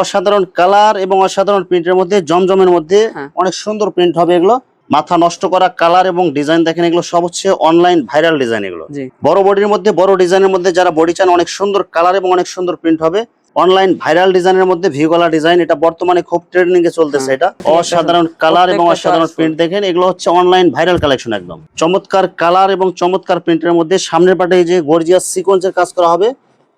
অসাধারণ কালার এবং অসাধারণ প্রিন্টের মধ্যে জমজমের মধ্যে হ্যাঁ। অনেক সুন্দর প্রিন্ট হবে এগুলো। মাথা নষ্ট করা কালার এবং ডিজাইন দেখেন এগুলো সব হচ্ছে অনলাইন ভাইরাল ডিজাইন এগুলো। বড় বডির মধ্যে বড় ডিজাইনের মধ্যে যারা বডি চান অনেক সুন্দর কালার এবং অনেক সুন্দর প্রিন্ট হবে। অনলাইন ভাইরাল ডিজাইনের মধ্যে ভিগলা ডিজাইন এটা বর্তমানে খুব ট্রেন্ডিং এ চলতেছে হ্যাঁ। এটা। অসাধারণ কালার এবং অসাধারণ প্রিন্ট দেখেন এগুলো হচ্ছে অনলাইন ভাইরাল কালেকশন একদম। চমৎকার কালার এবং চমৎকার প্রিন্টের মধ্যে সামনের পাটে এই যে গর্জিয়াস সিকোয়েন্সের কাজ করা হবে।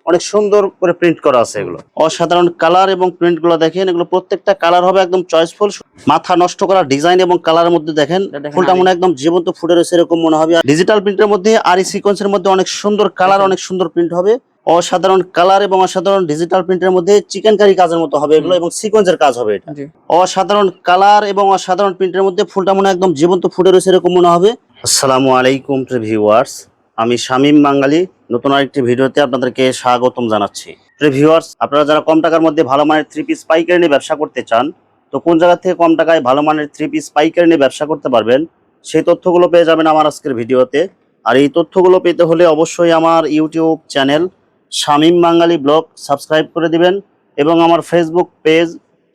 অনেক সুন্দর করে প্রিন্ট করা আছে এগুলো। অসাধারণ কালার এবং প্রিন্টগুলো দেখেন এগুলো প্রত্যেকটা কালার হবে একদম চয়েসফুল মাথা নষ্ট করা ডিজাইন এবং কালারের মধ্যে দেখেন ফুলটা মনে একদম জীবন্ত ফুটে রয়েছে এরকম মনে হবে। ডিজিটাল প্রিন্টের মধ্যে আর এই সিকোয়েন্সের মধ্যে অনেক সুন্দর কালার অনেক সুন্দর প্রিন্ট হবে। অসাধারণ কালার এবং অসাধারণ ডিজিটাল প্রিন্টের মধ্যে চিকেন কারি কাজের মতো হবে এগুলো এবং সিকোয়েন্সের কাজ হবে এটা। অসাধারণ কালার এবং অসাধারণ প্রিন্টের মধ্যে ফুলটা মনে একদম জীবন্ত ফুটে রয়েছে এরকম মনে হবে। আসসালামু আলাইকুম ভিউয়ার্স আমি শামীম বাঙালি, নতুন আরেকটি ভিডিওতে আপনাদেরকে স্বাগতম জানাচ্ছি। ভিউয়ার্স আপনারা যারা কম টাকার মধ্যে ভালো মানের থ্রি পিস পাইকারি নিয়ে ব্যবসা করতে চান, তো কোন জায়গা থেকে কম টাকায় ভালো মানের থ্রি পিস পাইকারি নিয়ে ব্যবসা করতে পারবেন, সেই তথ্যগুলো পেয়ে যাবেন আমার আজকের ভিডিওতে। আর এই তথ্যগুলো পেতে হলে অবশ্যই আমার YouTube channel Shamim Bangali blog subscribe করে দিবেন এবং আমার Facebook page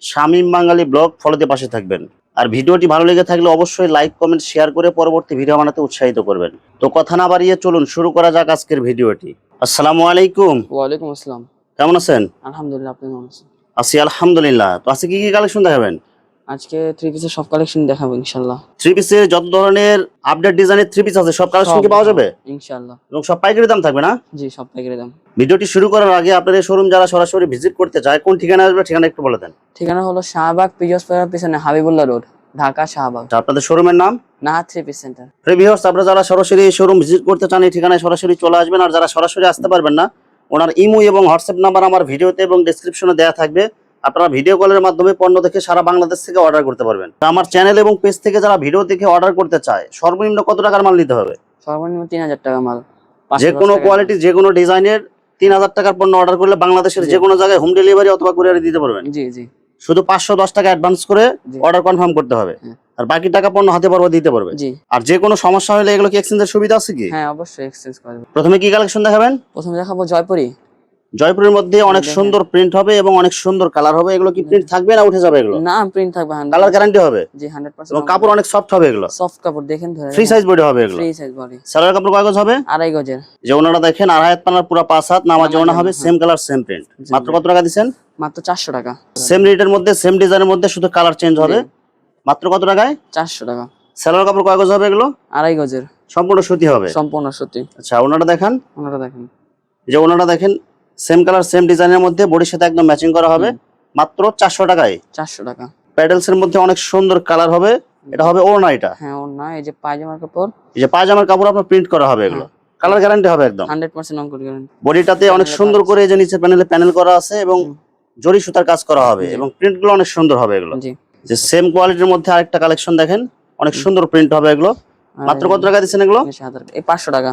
Shamim Bangali blog ফলোতে পাশে থাকবেন। আর ভিডিওটি ভালো লেগে থাকলে অবশ্যই লাইক কমেন্ট শেয়ার করে পরবর্তী ভিডিও বানাতে উৎসাহিত করবেন। তো কথা না বাড়িয়ে চলুন শুরু করা যাক আজকের ভিডিওটি। আসসালামু আলাইকুম। ওয়ালাইকুম আসসালাম। কেমন আছেন? আলহামদুলিল্লাহ আপনি কেমন আছেন? আছি আলহামদুলিল্লাহ। তো আজকে কি কি কালেকশন দেখাবেন? আজকে থ্রি পিসের সব কালেকশন দেখাবো ইনশাল্লাহ থ্রি পিসে যত ধরনের আপডেট ডিজাইনের থ্রি পিস আছে সব কালেকশন কি পাওয়া যাবে? ইনশাল্লাহ এবং সব পাইকারি দাম থাকবে না? জি সব প্যাকেটে দাম। ভিডিওটি শুরু করার আগে আপনাদের শোরুম যারা সরাসরি ভিজিট করতে চায় কোন ঠিকানা আসবে ঠিকানা একটু বলে দেন। ঠিকানা হলো শাহবাগ পিজস পেয়ার পিছনে হাবিবুল্লাহ রোড ঢাকা শাহবাগ। আচ্ছা, আপনাদের শোরুমের নাম? নাহা থ্রি পিস সেন্টার প্রিভিয়ার্স আপনারা যারা সরাসরি শোরুম ভিজিট করতে চান এই ঠিকানায় সরাসরি চলে আসবেন আর যারা সরাসরি আসতে পারবেন না ওনার ইমো এবং হোয়াটসঅ্যাপ নাম্বার আমার ভিডিওতে এবং ডেসক্রিপশনে দেওয়া থাকবে। আপনারা ভিডিও কলের মাধ্যমে পণ্য দেখে সারা বাংলাদেশ থেকে অর্ডার করতে পারবেন। আমার চ্যানেল এবং পেজ থেকে যারা ভিডিও দেখে অর্ডার করতে চায় সর্বনিম্ন কত টাকার মাল নিতে হবে? সর্বনিম্ন তিন হাজার টাকা মাল যে কোনো কোয়ালিটি যে কোনো ডিজাইনের তিন হাজার টাকার পণ্য অর্ডার করলে বাংলাদেশের। যে কোনো জায়গায় হোম ডেলিভারি অথবা কুরিয়ারে দিতে পারবেন। জি জি। শুধু পাঁচশো দশ টাকা অ্যাডভান্স করে অর্ডার কনফার্ম করতে হবে। হ্যাঁ। আর বাকি টাকা পণ্য হাতে পারব দিতে পারবে জি। আর যে কোনো সমস্যা হলে এগুলো কি এক্সচেঞ্জের সুবিধা আছে কি? হ্যাঁ অবশ্যই এক্সচেঞ্জ করবে প্রথমে কি কালেকশন দেখাবেন? প্রথমে দেখাবো জয়পুরি। জয়পুরের মধ্যে অনেক সুন্দর প্রিন্ট হবে এবং অনেক সুন্দর কালার হবে। এগুলো কি প্রিন্ট থাকবে না উঠে যাবে এগুলো? না প্রিন্ট থাকবে কালার গ্যারান্টি হবে। জি হান্ড্রেড পার্সেন্ট এবং কাপড় অনেক সফট হবে এগুলো। সফট কাপড় দেখেন ধরে ফ্রি সাইজ বডি হবে এগুলো। ফ্রি সাইজ বডি সালোয়ার কাপড় কাগজ হবে? আড়াই গজের। যে ওনারা দেখেন আড়াই হাত পানার পুরো পাঁচ হাত নামাজ ওনা হবে সেম কালার সেম প্রিন্ট মাত্র কত টাকা দিচ্ছেন? মাত্র চারশো টাকা। সেম রেটের মধ্যে সেম ডিজাইনের মধ্যে শুধু কালার চেঞ্জ হবে। মাত্র কত টাকায়? চারশো টাকা। সালোয়ার কাপড় কাগজ হবে এগুলো? আড়াই গজের। সম্পূর্ণ সুতি হবে। সম্পূর্ণ সত্যি আচ্ছা ওনারা দেখান। ওনারা দেখেন। যে ওনারা দেখেন সেম কালার সেম ডিজাইনের মধ্যে বডির সাথে একদম ম্যাচিং করা হবে। মাত্র চারশো টাকায়। চারশো টাকা। প্যাডেলস এর মধ্যে অনেক সুন্দর কালার হবে। এটা হবে ওড়না এটা। হ্যাঁ ওর না এই যে পায়জামার কাপড়। এই যে পায়জামার কাপড় আপনার প্রিন্ট করা হবে এগুলো। কালার গ্যারান্টি হবে একদম। হান্ড্রেড পার্সেন্ট অঙ্কুর গ্যারান্টি বডিটাতে অনেক সুন্দর করে এই যে নিচে প্যানেলে প্যানেল করা আছে এবং জরি সুতার কাজ করা হবে এবং প্রিন্টগুলো অনেক সুন্দর হবে এগুলো। জি। যে সেম কোয়ালিটির মধ্যে আরেকটা কালেকশন দেখেন। অনেক সুন্দর প্রিন্ট হবে এগুলো। মাত্র কত টাকা দিচ্ছেন এগুলো? এই পাঁচশো টাকা।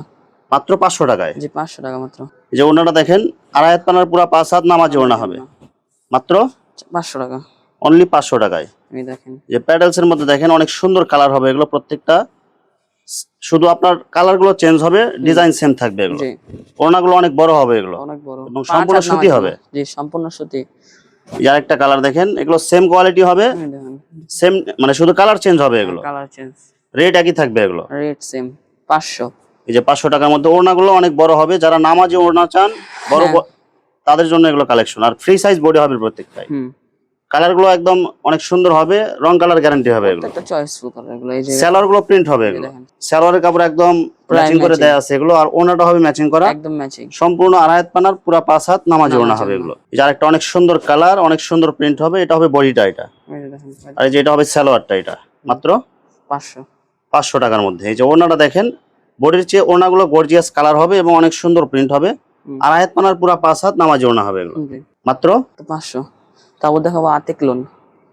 মাত্র পাঁচশো টাকায়। জি পাঁচশো টাকা মাত্র। এই যে ওনাটা দেখেন আড়াই হাত পানার পুরো পাঁচ হাত নামাজ ওনা হবে। মাত্র? পাঁচশো টাকা। অনলি পাঁচশো টাকায়। এই দেখেন। যে প্যাডেলস এর মধ্যে দেখেন অনেক সুন্দর কালার হবে এগুলো প্রত্যেকটা। শুধু আপনার কালারগুলো চেঞ্জ হবে ডিজাইন সেম থাকবে এগুলো। ওড়নাগুলো অনেক বড় হবে এগুলো। অনেক বড়। এবং সম্পূর্ণ সুতি হবে? জি সম্পূর্ণ সুতি। যার একটা কালার দেখেন এগুলো সেম কোয়ালিটি হবে। সেম মানে শুধু কালার চেঞ্জ হবে এগুলো। Colour change. রেট একই থাকবে এগুলো। রেট সেম পাঁচশো। এই যে পাঁচশো টাকার মধ্যে ওড়নাগুলো অনেক বড় হবে। যারা নামাজে ওড়না চান বড় হ্যাঁ। তাদের জন্য এগুলো কালেকশন আর ফ্রি সাইজ বডি হবে প্রত্যেকটাই। কালারগুলো একদম অনেক সুন্দর হবে রং কালার গ্যারান্টি হবে এগুলো। চয়েসফুল কালার এগুলো এই যে স্যালোয়ারগুলো প্রিন্ট হবে এগুলো। স্যালোয়ারের কাপড় একদম ম্যাচিং করে। দেয়া আছে এগুলো আর ওনাটা হবে ম্যাচিং করা। একদম ম্যাচিং সম্পূর্ণ আড়াই হাত পানার পুরা পাঁচ হাত নামাজ নামাজে হবে। এগুলো। যার একটা অনেক সুন্দর কালার অনেক সুন্দর প্রিন্ট হবে এটা হবে বডিটা এটা। আর এই যে এটা হবে স্যালোয়ারটা এটা। মাত্র পাঁচশো। পাঁচশো টাকার মধ্যে। এই যে ওড়নাটা দেখেন বডির চেয়ে ওড়নাগুলো গর্জিয়াস কালার হবে এবং অনেক সুন্দর প্রিন্ট হবে। আর হাত পানার পুরা পাঁচ হাত নামাজে ওড়না হবে এগুলো। মাত্র? পাঁচশো। তারপর দেখাবো আতেক লোন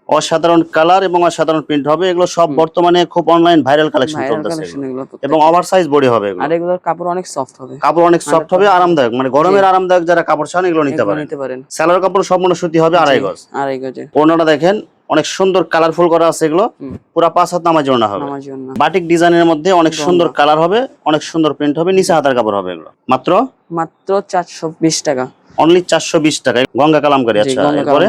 অসাধারণ কালার এবং অসাধারণ প্রিন্ট হবে। এগুলো সব বর্তমানে খুব অনলাইন ভাইরাল কালেকশন চলতেছে এবং ওভার সাইজ বডি হবে আর এগুলোর কাপড় অনেক সফট হবে। কাপড় অনেক সফট হবে আরামদায়ক। মানে গরমের আরামদায়ক যারা কাপড় চান এগুলো নিতে পারেন। স্যালোয়ার কাপড় সম্পূর্ণ সুতি হবে আড়াই গজ। আড়াই গজে। ওনাটা দেখেন অনেক সুন্দর কালারফুল করা আছে এগুলো। পুরা পাঁচ হাত নামাজ ওড়না হবে। বাটিক ডিজাইনের মধ্যে অনেক সুন্দর কালার হবে অনেক সুন্দর প্রিন্ট হবে নিচে হাতার কাপড় হবে এগুলো। মাত্র? মাত্র চারশো বিশ টাকা। অনলি চারশো বিশ টাকায় গঙ্গা কালামকারী আচ্ছা এরপরে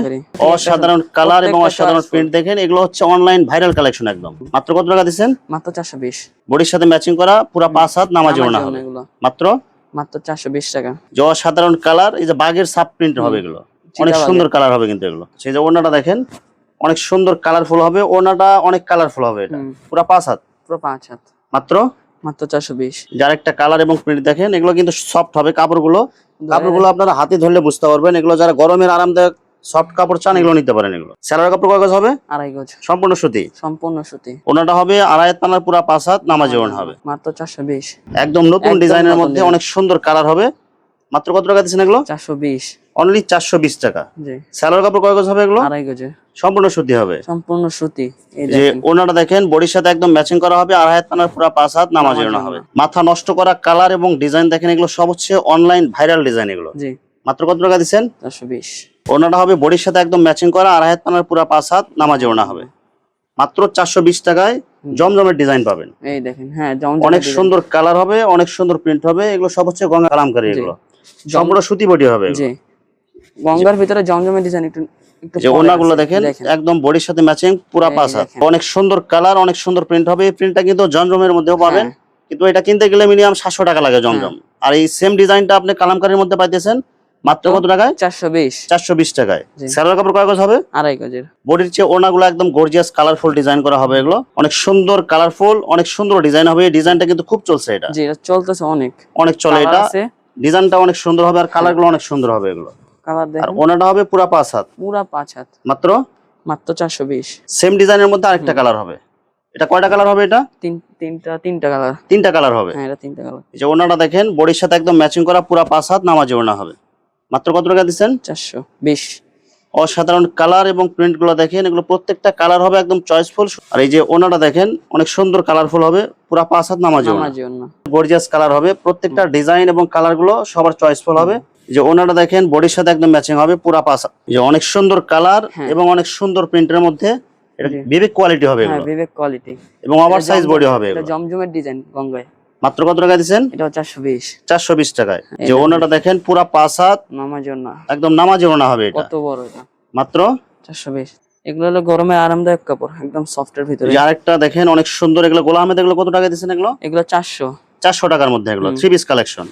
অসাধারণ কালার এবং অসাধারণ প্রিন্ট দেখেন এগুলো হচ্ছে অনলাইন ভাইরাল কালেকশন একদম। মাত্র কত টাকা দিচ্ছেন? মাত্র চারশো বিশ। বডির সাথে ম্যাচিং করা পুরো পাঁচ হাত নামাজি হবে। মাত্র? মাত্র চারশো বিশ টাকা। যে অসাধারণ কালার এই যে বাঘের সাব প্রিন্ট হবে এগুলো। অনেক সুন্দর কালার হবে কিন্তু এগুলো। সেই যে ওড়নাটা দেখেন অনেক সুন্দর কালারফুল হবে। ওনাটা অনেক কালারফুল হবে এটা। পুরো পাঁচ হাত। পুরো পাঁচ হাত। মাত্র? মাত্র চারশো বিশ। যার একটা কালার এবং প্রিন্ট দেখেন এগুলো কিন্তু সফট হবে কাপড়গুলো। কাপড়গুলো আপনারা হাতে ধরলে বুঝতে পারবেন। এগুলো যারা গরমের আরামদায়ক সফট কাপড় চান এগুলো নিতে পারেন এগুলো। স্যালার কাপড় কাগজ হবে? আড়াই গজ। সম্পূর্ণ সুতি? সম্পূর্ণ সুতি। ওনাটা হবে আড়াই পানার পুরা পাঁচ হাত নামাজি ওড়না হবে। মাত্র চারশো বিশ। একদম নতুন ডিজাইনের মধ্যে অনেক সুন্দর কালার হবে। মাত্র কত টাকা দিচ্ছেন এগুলো? চারশো বিশ। অনলি চারশো বিশ টাকা। স্যালার কাপড় কাগজ হবে এগুলো? আড়াই গজে। সম্পূর্ণ সুতি হবে। সম্পূর্ণ সুতি যে ওনাটা দেখেন বডির সাথে একদম ম্যাচিং করা হবে আড়াই হাত পানার পুরা পাঁচ হাত নামাজি হবে। মাথা নষ্ট করা কালার এবং ডিজাইন দেখেন এগুলো সব হচ্ছে অনলাইন ভাইরাল ডিজাইন এগুলো। মাত্র কত টাকা দিচ্ছেন? চারশো বিশ। ওনাটা হবে বডির সাথে একদম ম্যাচিং করা আড়াই হাত পানার পুরা পাঁচ হাত নামাজি ওড়না হবে। মাত্র চারশো বিশ টাকায় জমজমের ডিজাইন পাবেন। এই দেখেন হ্যাঁ অনেক সুন্দর কালার হবে অনেক সুন্দর প্রিন্ট হবে এগুলো সব হচ্ছে গঙ্গা কালামকারী এগুলো। সম্পূর্ণ সুতি বডি হবে জি। গঙ্গার ভিতরে জমজমের ডিজাইন একটু যে ওনাগুলো দেখেন একদম বডির সাথে ম্যাচিং পুরা হাত। দেখেন। অনেক সুন্দর কালার অনেক সুন্দর প্রিন্ট হবে। এই প্রিন্টটা কিন্তু জমজমের মধ্যেও পাবেন। হ্যাঁ। কিন্তু এটা কিনতে গেলে মিনিমাম সাতশো টাকা লাগে জমজম। আর এই সেম ডিজাইনটা আপনি কালামকারীর মধ্যে পাইতেছেন মাত্র কত টাকায়? চারশো বিশ। চারশো বিশ টাকায়। জি। স্যালার কাপড় কাগজ হবে? আড়াই গজের। বডির চেয়ে ওনাগুলো একদম গর্জিয়াস কালারফুল ডিজাইন করা হবে এগুলো। অনেক সুন্দর কালারফুল অনেক সুন্দর ডিজাইন হবে। এই ডিজাইনটা কিন্তু খুব চলছে এটা। জি এটা চলতেছে অনেক। অনেক চলে এটা। ডিজাইনটা অনেক সুন্দর হবে আর কালারগুলো অনেক সুন্দর হবে এগুলো। কালার আর ওনাটা হবে পুরা পাঁচ হাত। পুরা পাঁচ হাত। মাত্র? মাত্র চারশো বিশ। সেম ডিজাইনের মধ্যে আরেকটা কালার হবে। এটা কয়টা কালার হবে এটা? তিন তিনটা তিনটা কালার। তিনটা কালার হবে। হ্যাঁ এটা তিনটা কালার। এই যে ওনাটা দেখেন বডির সাথে একদম ম্যাচিং করা পুরা পাঁচ হাত নামাজি ওনা হবে। মাত্র কত টাকা দিচ্ছেন? চারশো বিশ। অসাধারণ কালার এবং প্রিন্টগুলো দেখেন এগুলো প্রত্যেকটা কালার হবে একদম চয়েসফুল আর এই যে ওনাটা দেখেন অনেক সুন্দর কালারফুল হবে পুরা পাঁচ হাত নামাজি গর্জিয়াস কালার হবে প্রত্যেকটা ডিজাইন এবং কালারগুলো সবার চয়েসফুল হবে। যে ওনাটা দেখেন বডির সাথে একদম ম্যাচিং হবে পুরা। এই যে অনেক সুন্দর কালার হ্যাঁ। এবং অনেক সুন্দর প্রিন্টের মধ্যে এটা বিবেক কোয়ালিটি হবে হ্যাঁ এগুলো। বিবেক কোয়ালিটি এবং ওভার সাইজ বডি হবে এটা জমজমের ডিজাইন গঙ্গায়। মাত্র কত টাকা দিচ্ছেন বিশ। চারশো বিশ টাকায়। যে এটা ওনাটা দেখেন পুরা পাঁচ হাত নামাজি অন্য একদম নামাজি ওনা হবে এটা। কত বড় এটা? মাত্র? চারশো বিশ। এগুলো হলো গরমে আরামদায়ক কাপড় একদম সফটের ভিতরে। আরেকটা দেখেন অনেক সুন্দর এগুলো গোলা আহমেদ এগুলো কত টাকা দিচ্ছেন এগুলো? এগুলো চারশো। চারশো টাকার মধ্যে এগুলো থ্রি পিস কালেকশন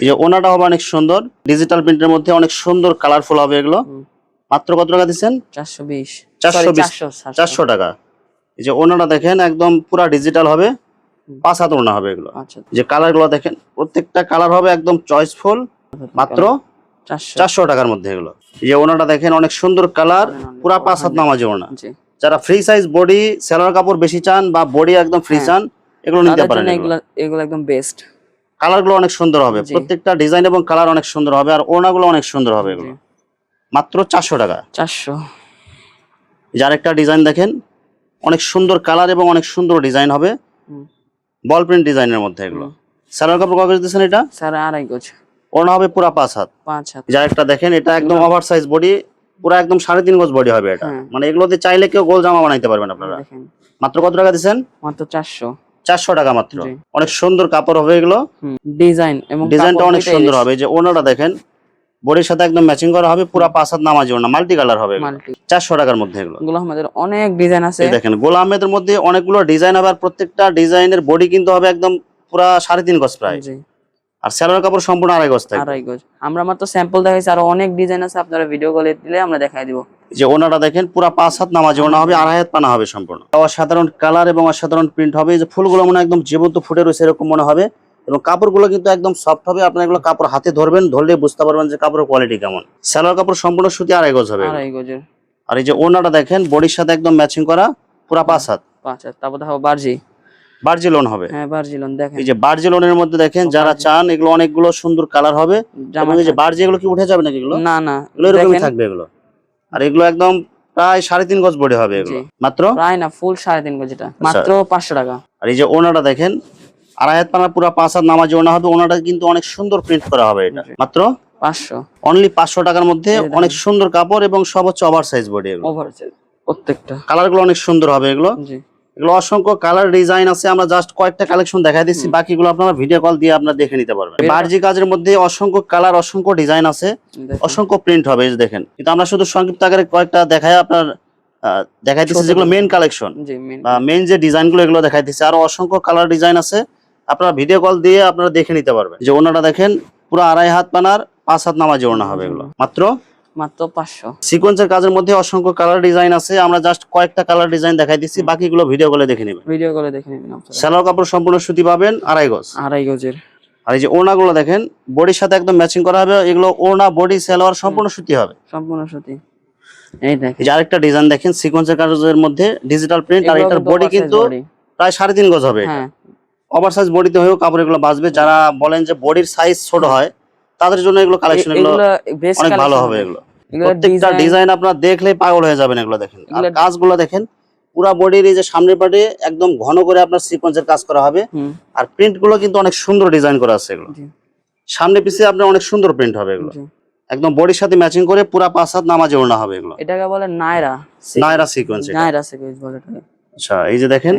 এই যে ওনাটা হবে অনেক সুন্দর ডিজিটাল প্রিন্টের মধ্যে অনেক সুন্দর কালারফুল হবে এগুলো। মাত্র কত টাকা দিচ্ছেন? চারশো বিশ। চারশো বিশ চারশো টাকা। এই যে ওনাটা দেখেন একদম পুরা ডিজিটাল হবে। পাঁচ হাত ওনা হবে এগুলো। আচ্ছা। যে কালারগুলো দেখেন প্রত্যেকটা কালার হবে একদম চয়েসফুল মাত্র চারশো। টাকার মধ্যে এগুলো। এই যে ওনাটা দেখেন অনেক সুন্দর কালার পুরা পাঁচ হাত নামাজি ওনা যারা ফ্রি সাইজ বডি সেলার কাপড় বেশি চান বা বডি একদম ফ্রি হ্যাঁ। চান এগুলো নিতে পারেন এগুলো। এগুলো একদম বেস্ট কালারগুলো অনেক সুন্দর হবে। প্রত্যেকটা ডিজাইন এবং কালার অনেক সুন্দর হবে আর ওড়না গুলো অনেক সুন্দর হবে এগুলো। মাত্র চারশো টাকা। চারশো। যার একটা ডিজাইন দেখেন অনেক সুন্দর কালার এবং অনেক সুন্দর ডিজাইন হবে। বল প্রিন্ট ডিজাইনের মধ্যে এগুলো। সালোয়ার কাপড় কাগজ দিচ্ছেন এটা? স্যার আড়াই গজ। ওড়না হবে পুরা পাঁচ হাত। পাঁচ হাত। যার একটা দেখেন এটা একদম ওভার সাইজ বডি পুরো একদম সাড়ে তিন গজ বডি হবে এটা। হ্যাঁ। মানে এগুলোতে চাইলে কেউ গোল জামা বানাইতে পারবেন আপনারা। মাত্র কত টাকা দিচ্ছেন মাত্র চারশো। চারশো টাকা মাত্র। অনেক সুন্দর কাপড় হবে এগুলো। ডিজাইন এবং ডিজাইনটা অনেক সুন্দর হবে। যে ওনারা দেখেন বডির সাথে একদম ম্যাচিং করা হবে পুরা পাঁচ হাত নামাজি ওনা মাল্টি কালার হবে চারশো টাকার মধ্যে এগুলো। গোলামেদের অনেক ডিজাইন আছে। দেখেন গোলামেদের মধ্যে অনেকগুলো ডিজাইন হবে আর প্রত্যেকটা ডিজাইনের বডি কিন্তু হবে একদম পুরা সাড়ে তিন গজ প্রায়। আর স্যালোয়ার কাপড় সম্পূর্ণ আড়াই গজ থাকবে। আড়াই গজ। আমরা মাত্র স্যাম্পল দেখাইছি আরও অনেক ডিজাইন আছে আপনারা ভিডিও কলে দিলে আমরা দেখাই দিব। যে ওনাটা দেখেন পুরা পাঁচ হাত নামাজি ওনা হবে আড়াই হাত পানা হবে সম্পূর্ণ। অসাধারণ কালার এবং অসাধারণ প্রিন্ট হবে। যে ফুলগুলো মনে হয় একদম জীবন্ত ফুটে রয়েছে এরকম মনে হবে। এবং কাপড়গুলো কিন্তু একদম সফট হবে। আপনার এগুলো কাপড় হাতে ধরবেন ধরলে বুঝতে পারবেন যে কাপড়ের কোয়ালিটি কেমন। স্যালোয়ার কাপড় সম্পূর্ণ সুতি আড়াই গজ হবে। আড়াই গজের। আর এই যে ওনাটা দেখেন বডির সাথে একদম ম্যাচিং করা পুরা পাঁচ হাত। পাঁচ হাত। তারপর দেখো বার্জি। বার্জি লোন হবে। হ্যাঁ বার্জি লোন দেখেন। এই যে বার্জি লোনের মধ্যে দেখেন যারা চান এগুলো অনেকগুলো সুন্দর কালার হবে। এবং এই যে বার্জি এগুলো কি উঠে যাবে নাকি এগুলো? না না এগুলো এরকমই থাকবে এগুলো। আর এগুলো একদম প্রায় সাড়ে তিন গজ বডি হবে এগুলো। মাত্র? প্রায় না ফুল সাড়ে তিন গজ এটা। আচ্ছা। মাত্র পাঁচশো টাকা। আর এই যে ওনাটা দেখেন আড়াই হাত পানা পুরো পাঁচ হাত নামাজি ওনা হবে। ওনাটা কিন্তু অনেক সুন্দর প্রিন্ট করা হবে এটা। মাত্র? পাঁচশো। অনলি পাঁচশো টাকার মধ্যে অনেক সুন্দর কাপড় এবং সব হচ্ছে ওভার সাইজ বডি ওভার প্রত্যেকটা। কালারগুলো অনেক সুন্দর হবে এগুলো। জি। এগুলো অসংখ্য কালার ডিজাইন আছে আমরা জাস্ট কয়েকটা কালেকশন দেখাই দিচ্ছি বাকিগুলো আপনারা ভিডিও কল দিয়ে আপনারা দেখে নিতে পারবেন। বার্জি কাজের মধ্যে অসংখ্য কালার অসংখ্য ডিজাইন আছে অসংখ্য প্রিন্ট হবে এই দেখেন। কিন্তু আমরা শুধু সংক্ষিপ্ত আকারে কয়েকটা দেখাই আপনার দেখাই দিচ্ছি যেগুলো। মেন কালেকশন মেন যে ডিজাইনগুলো এগুলো দেখাই দিচ্ছি আরও অসংখ্য কালার ডিজাইন আছে আপনারা ভিডিও কল দিয়ে আপনারা দেখে নিতে পারবেন। যে ওনাটা দেখেন পুরো আড়াই হাত পানার পাঁচ হাত নামাজে ওনা হবে এগুলো। মাত্র মাত্র পাঁচশো। সিকোয়েন্সের কাজের মধ্যে অসংখ্য কালার ডিজাইন আছে। আমরা জাস্ট কয়েকটা কালার ডিজাইন দেখাই দিচ্ছি। বাকিগুলো ভিডিও কলে দেখে নেবেন। ভিডিও করে দেখে নিবেন সালোয়ার কাপড় সম্পূর্ণ সুতি পাবেন আড়াই গজ। আড়াই গজের। আর এই যে ওড়নাগুলো দেখেন বডির সাথে একদম ম্যাচিং করা হবে। এগুলো ওড়না বডি সালোয়ার সম্পূর্ণ সুতি হবে। সম্পূর্ণ সুতি। এই দেখেন। আরেকটা ডিজাইন দেখেন সিকোয়েন্সের কাজের মধ্যে ডিজিটাল প্রিন্ট আর এটার বডি কিন্তু প্রায় সাড়ে তিন গজ হবে। ওভার সাইজ বডিতে হয়েও কাপড় এগুলো বাঁচবে। যারা বলেন যে বডির সাইজ ছোট হয় তাদের জন্য এগুলো কালেকশন এগুলো অনেক ভালো হবে এগুলো। প্রত্যেকটা ডিজাইন আপনারা দেখলেই পাগল হয়ে যাবেন এগুলো দেখেন আর কাজগুলো দেখেন পুরা বডির এই যে সামনের পাটে একদম ঘন করে আপনার সিকোয়েন্সের কাজ করা হবে। আর প্রিন্টগুলো কিন্তু অনেক সুন্দর ডিজাইন করা আছে এগুলো। সামনে পিছিয়ে আপনার অনেক সুন্দর প্রিন্ট হবে এগুলো। একদম বডির সাথে ম্যাচিং করে পুরা পাঁচ হাত নামাজে ওড়না হবে এগুলো। এটাকে বলে নায়রা। নায়রা সিকোয়েন্স নায়রা সিকুয়েন্স বলে আচ্ছা এই যে দেখেন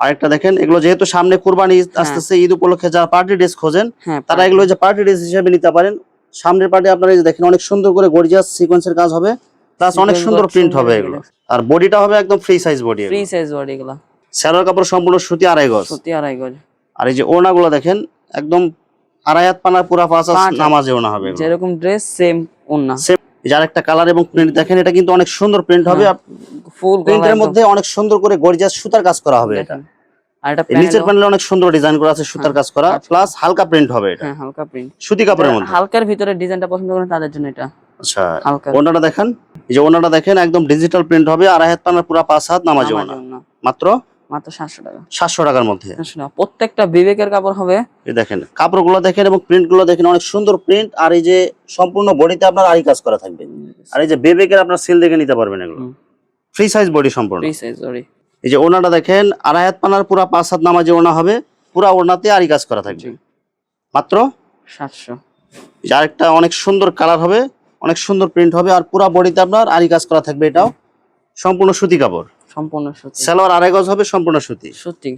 আরেকটা দেখেন এগুলো যেহেতু সামনে কুরবানি ঈদ আসতেছে ঈদ উপলক্ষে যারা পার্টি ড্রেস খোঁজেন হ্যাঁ তারা এগুলো যে পার্টি ড্রেস হিসেবে নিতে পারেন। সামনের পার্টি আপনারা এই যে দেখেন অনেক সুন্দর করে গর্জিয়াস সিকোয়েন্সের কাজ হবে। প্লাস অনেক সুন্দর প্রিন্ট হবে এগুলো। আর বডিটা হবে একদম free size body free size body এগুলো। স্যালোয়ার কাপড় সম্পূর্ণ সুতি আড়াই গজ। সত্যি আড়াই গজ। আর এই যে ওড়নাগুলো দেখেন একদম আড়াই হাত পানার পুরা পাঁচ নামাজে ওড়না হবে যেরকম ড্রেস সেম ওন্না Same, এই যে আরেকটা কালার এবং প্রিন্ট দেখেন এটা কিন্তু অনেক সুন্দর প্রিন্ট হবে। হ্যাঁ, ফুল প্রিন্টের মধ্যে অনেক সুন্দর করে গর্জিয়াস সুতার কাজ করা হবে এটা। আর এটা এই নিচের প্যানেলে অনেক সুন্দর ডিজাইন করা আছে সুতার কাজ করা। প্লাস হালকা প্রিন্ট হবে এটা। হ্যাঁ হালকা প্রিন্ট। সুতি কাপড়ের মধ্যে। হালকার ভিতরে ডিজাইনটা পছন্দ করেন তাদের জন্য এটা আচ্ছা ওনাটা দেখেন। এই যে ওনাটা দেখেন একদম ডিজিটাল প্রিন্ট হবে আড়াই হাত পানার পুরা পাঁচ হাত নামাজে নামাজে ওনা মাত্র? মাত্র সাতশো টাকা। সাতশো টাকার মধ্যে। প্রত্যেকটা বিবেকের কাপড় হবে। দেখেন কাপড়গুলো দেখেন এবং প্রিন্টগুলো দেখেন অনেক সুন্দর প্রিন্ট আর এই যে সম্পূর্ণ বডিতে আপনার আরি কাজ করা থাকবে। আর এই যে বেবেকের আপনার সেল দেখে নিতে পারবেন এগুলো। ফ্রি সাইজ বডি সম্পূর্ণ। ফ্রি সাইজ সরি এই যে ওনাটা দেখেন আড়াই হাত পানার পুরা পাঁচ হাত নামাজে ওনা হবে পুরা ওনাতে আরি কাজ করা থাকবে। মাত্র? সাতশো। আরেকটা অনেক সুন্দর কালার হবে অনেক সুন্দর প্রিন্ট হবে আর পুরা বডিতে আপনার আরি কাজ করা থাকবে এটাও। সম্পূর্ণ সুতি কাপড়। সম্পূর্ণ সুতি। সালোয়ার আড়াই গজ হবে সম্পূর্ণ সুতি। সুতি।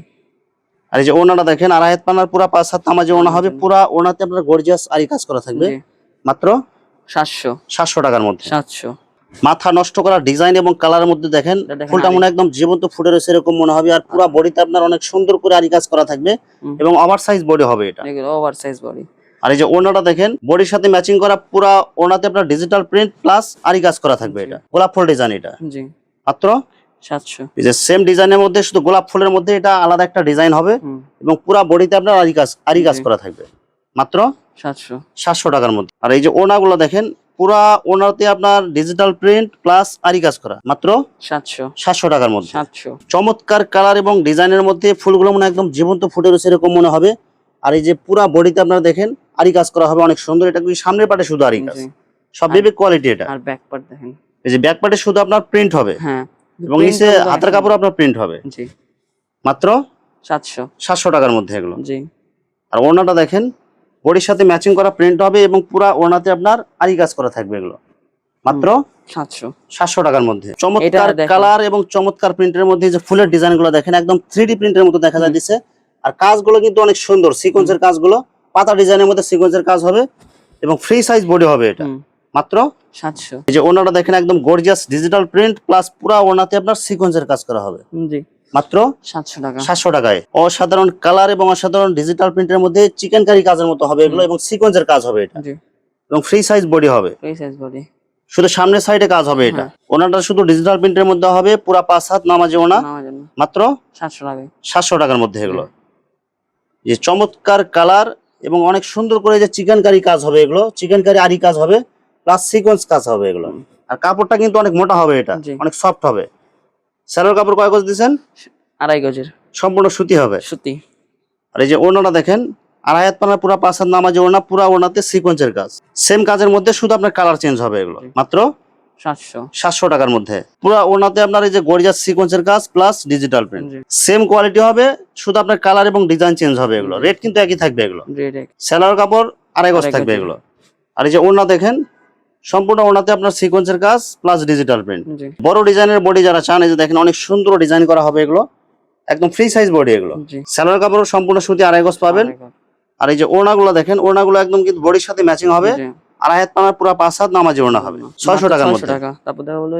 আর এই যে ওনাটা দেখেন আড়াই হাত পানার পুরা পাঁচ হাত নামাজে ওনা হবে পুরা ওনাতে আপনার গর্জিয়াস আরি কাজ করা থাকবে। মাত্র? সাতশো। সাতশো টাকার মধ্যে। সাতশো। মাথা নষ্ট করা ডিজাইন এবং কালারের মধ্যে দেখেন ফুলটা মনে একদম জীবন্ত ফুটে রয়েছে এরকম মনে হবে। আর পুরো বডিতে আপনার অনেক সুন্দর করে আরি কাজ করা থাকবে এবং ওভার সাইজ বডি হবে এটা। ওভার সাইজ বডি আর এই যে ওনাটা দেখেন বডির সাথে ম্যাচিং করা পুরা ওনাতে আপনার ডিজিটাল প্রিন্ট প্লাস আরি কাজ করা থাকবে এটা। গোলাপ ফুল ডিজাইন এটা। জি। মাত্র? সাতশো। এই যে সেম ডিজাইনের মধ্যে শুধু গোলাপ ফুলের মধ্যে এটা আলাদা একটা ডিজাইন হবে এবং পুরা বডিতে আপনার আরি কাজ আরি কাজ করা থাকবে। মাত্র? সাতশো। সাতশো টাকার মধ্যে। আর এই যে ওনাগুলো দেখেন পুরা ওনাতে আপনার ডিজিটাল প্রিন্ট প্লাস আরি কাজ করা। মাত্র সাতশো। সাতশো টাকার মধ্যে। সাতশো। চমৎকার কালার এবং ডিজাইনের মধ্যে ফুলগুলো মনে একদম জীবন্ত ফুটে রয়েছে এরকম মনে হবে। আর এই যে পুরা বডিতে আপনারা দেখেন আরি কাজ করা হবে অনেক সুন্দর। এটা কি সামনের পাটে শুধু আরি কাজ। সব বিবেক কোয়ালিটি এটা। আর ব্যাক পার্ট দেখেন। এই যে ব্যাক পাটে শুধু আপনার প্রিন্ট হবে। হ্যাঁ। এবং নিচে হাতের কাপড় আপনার প্রিন্ট হবে। জি। মাত্র সাতশো। সাতশো টাকার মধ্যে এগুলো। জি। আর ওড়নাটা দেখেন বডির সাথে ম্যাচিং করা প্রিন্ট হবে এবং পুরা ওড়নাতে আপনার আরি কাজ করা থাকবে এগুলো। মাত্র সাতশো। সাতশো টাকার মধ্যে। চমৎকার কালার এবং চমৎকার প্রিন্টের মধ্যে যে ফুলের দেখেন একদম থ্রি প্রিন্টের মতো দেখা যাচ্ছে। আর কাজগুলো কিন্তু অনেক সুন্দর সিকোয়েন্সের কাজগুলো। পাতা ডিজাইনের মধ্যে সিকোয়েন্সের কাজ হবে এবং ফ্রি সাইজ বডি হবে এটা। মাত্র সাতশো। এই যে ওনাটা দেখেন একদম গর্জিয়াস ডিজিটাল প্রিন্ট প্লাস পুরা ওনাতে আপনার সিকোয়েন্সের কাজ করা হবে। জি। মাত্র সাতশো টাকা। সাতশো টাকায়। অসাধারণ কালার এবং অসাধারণ ডিজিটাল প্রিন্টের মধ্যে চিকেন কারি কাজের মতো হবে এগুলো এবং সিকোয়েন্সের কাজ হবে এটা। এবং ফ্রি সাইজ বডি হবে। ফ্রি সাইজ বডি শুধু সামনের সাইডে কাজ হবে এটা। হ্যাঁ। ওনাটা শুধু ডিজিটাল প্রিন্টের মধ্যে হবে পুরা পাঁচ হাত নামাজে ওনা। মাত্র সাতশো টাকা সাতশো টাকার মধ্যে এগুলো। যে চমৎকার কালার এবং অনেক সুন্দর করে যে চিকেন কারি কাজ হবে এগুলো। চিকেন কারি আরি কাজ হবে প্লাস সিকোয়েন্স কাজ হবে এগুলো। আর কাপড়টা কিন্তু অনেক মোটা হবে এটা। অনেক সফট হবে। স্যালোর কাপড় কয় গজ দিচ্ছেন আড়াই গজের। সম্পূর্ণ সুতি হবে। সুতি। আর এই যে ওনাটা দেখেন আড়াই হাত পানার পুরা পাঁচ হাত নামাজে ওনা পুরা ওনাতে সিকোয়েন্সের কাজ। সেম কাজের মধ্যে শুধু আপনার কালার চেঞ্জ হবে এগুলো। মাত্র সাতশো। সাতশো টাকার মধ্যে। পুরো ওনাতে আপনার এই যে গর্জিয়াস সিকোয়েন্সের কাজ plus digital print same quality হবে শুধু আপনার কালার এবং ডিজাইন চেঞ্জ হবে এগুলো। রেট কিন্তু একই থাকবে এগুলো। সেলার কাপড় আড়াই গজ থাকবে এগুলো। আর এই যে ওড়না দেখেন সম্পূর্ণ ওনাতে আপনার সিকোয়েন্সের কাজ প্লাস ডিজিটাল প্রিন্ট বড় ডিজাইনের বডি যারা চান এই যে দেখেন অনেক সুন্দর ডিজাইন করা হবে এগুলো। একদম ফ্রি সাইজ বডি এগুলো। স্যালোয়ার কাপড় সম্পূর্ণ সুতি আড়াই গজ পাবেন। আর এই যে ওড়নাগুলো দেখেন ওড়নাগুলো একদম কিন্তু বডির সাথে ম্যাচিং হবে। আড়াই হাত পানার পুরো পাঁচ হাত নামাজি ওড়না হবে। ছয়শো টাকার মধ্যে। টাকা। তারপর দেখা হলো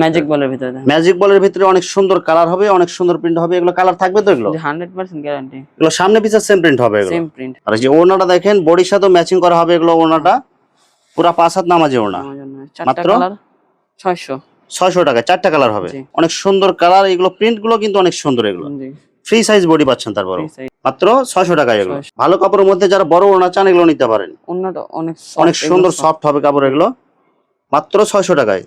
ম্যাজিক বলের ভিতরে ম্যাজিক বলের ভিতরে অনেক সুন্দর কালার হবে অনেক সুন্দর প্রিন্ট হবে। এগুলো কালার থাকবে তো এগুলো? যে 100% গ্যারান্টি এগুলো সামনে পিছের সেম প্রিন্ট হবে এগুলো। সেম প্রিন্ট আর যে ওড়নাটা দেখেন বডির সাথে ম্যাচিং করা হবে এগুলো ওড়নাটা। পুরো পাঁচ হাত নামাজি ওড়না। মাত্র? 600 ছয়শো। টাকা চারটা কালার হবে। অনেক সুন্দর কালার এগুলো প্রিন্টগুলো কিন্তু অনেক সুন্দর এগুলো। Free size body. পাচ্ছেন তারপর মাত্র ছয়শো টাকা এগুলো। ভালো কাপড়ের মধ্যে যারা বড় ওড়না চান এগুলো নিতে পারেন। অনেক সুন্দর। সফট হবে কাপড় এগুলো। মাত্র ছয়শো টাকায়।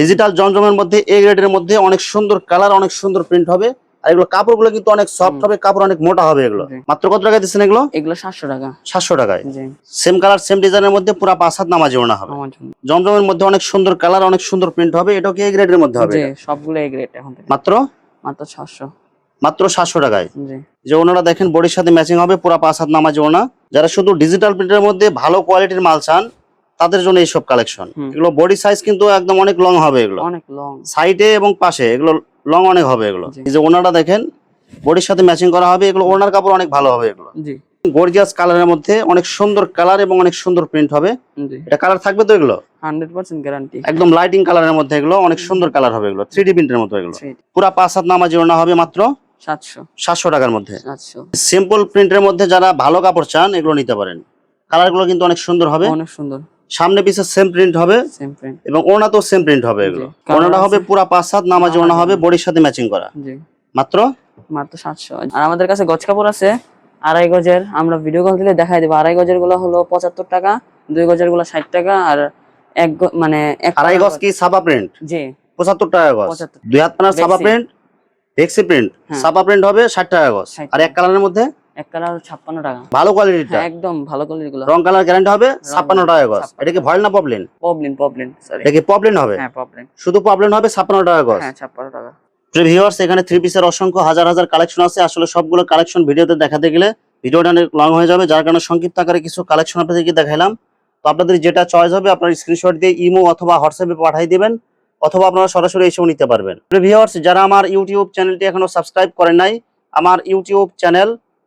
ডিজিটাল জমজমের মধ্যে এ গ্রেডের মধ্যে অনেক সুন্দর কালার অনেক সুন্দর প্রিন্ট হবে। আর এগুলো কাপড়গুলো কিন্তু অনেক সফট হবে কাপড় অনেক মোটা হবে এগুলো। মাত্র কত টাকা দিচ্ছেন এগুলো? এগুলো 700 টাকা। সাতশো টাকায়। সেম কালার সেম ডিজাইনের মধ্যে পুরো পাঁচ হাত নামাজি ওড়না হবে। জমজমের মধ্যে অনেক সুন্দর কালার অনেক সুন্দর প্রিন্ট হবে এটাও কি এ গ্রেডের মধ্যে হবে? সবগুলো এই গ্রেড এখন মাত্র? মাত্র সাতশো। মাত্র সাতশো টাকায়। যে ওনারা দেখেন বডির সাথে ম্যাচিং হবে পুরো পাঁচ হাত নামাজি ওনা যারা শুধু ডিজিটাল প্রিন্টের মধ্যে ভালো কোয়ালিটির মাল চান তাদের জন্য এইসব কালেকশন এগুলো বডি সাইজ কিন্তু একদম অনেক লং হবে এগুলো। অনেক লং সাইডে এবং পাশে এগুলো লং অনেক হবে এগুলো। যে ওনারা দেখেন বডির সাথে ম্যাচিং করা হবে এগুলো ওনার কাপড় অনেক ভালো হবে এগুলো। জি। গর্জিয়াস কালারের মধ্যে অনেক সুন্দর কালার এবং অনেক সুন্দর প্রিন্ট হবে। এটা কালার থাকবে তো এগুলো? 100% গ্যারান্টি একদম লাইটিং কালারের মধ্যে এগুলো অনেক সুন্দর কালার হবে এগুলো থ্রি ডি প্রিন্টের মতো এগুলো। পুরা পাঁচ হাত নামাজি ওনা হবে মাত্র 700 সাতশো টাকার মধ্যে। 700 সিম্পল প্রিন্টের মধ্যে যারা ভালো কাপড় চান এগুলো নিতে পারেন। কালারগুলো কিন্তু অনেক সুন্দর হবে। অনেক সুন্দর। সামনে পিছে সেম প্রিন্ট হবে। এবং ওনা তো সেম প্রিন্ট হবে এগুলো। ওনাটা হবে পুরা পাঁচ সাত নামাজি ওনা হবে বডির সাথে ম্যাচিং করা। মাত্র? মাত্র 700 আর আমাদের কাছে গজ কাপড় আছে আড়াই গজের। আমরা ভিডিও কল দিলে দেখাই দেবো। আড়াই গজেরগুলো হলো পঁচাত্তর টাকা দুই গজেরগুলো ষাট টাকা আর এক মানে আড়াই গজ কি সাবা প্রিন্ট জি। পঁচাত্তর টাকা গজ। দুই হাত পানার সাবা প্রিন্ট ভেক্সি প্রিন্ট। সাবা প্রিন্ট হবে ষাট টাকা গজ। আর এক কালারের মধ্যে? এক কালার ছাপ্পান্ন টাকা। ভালো কোয়ালিটিটা হ্যাঁ একদম ভালো কোয়ালিটি রং কালার গ্যারান্টি হবে ছাপ্পান্ন টাকা গজ। এটা কি ভয়েল না প্রবলেম প্রবলেম প্রবলেম সরি এটা কি প্রবলেম হবে? হ্যাঁ শুধু প্রবলেম হবে ছাপ্পান্ন টাকা গজ? হ্যাঁ ছাপ্পান্ন টাকা। ভিউয়ার্স এখানে থ্রি পিসের অসংখ্য হাজার হাজার কালেকশন আছে। আসলে সবগুলো কালেকশন ভিডিওতে দেখাতে গেলে ভিডিওটা অনেক লং হয়ে যাবে। যার কারণে সংক্ষিপ্ত আকারে কিছু কালেকশন আপনাদেরকে দেখাইলাম। তো আপনাদের যেটা চয়েস হবে আপনার স্ক্রিনশট দিয়ে ইমো অথবা হোয়াটসঅ্যাপে পাঠিয়ে দিবেন অথবা আপনারা সরাসরি এসেও নিতে পারবেন। ভিউয়ার্স যারা আমার ইউটিউব চ্যানেলটি এখনও সাবস্ক্রাইব করেন নাই আমার YouTube channel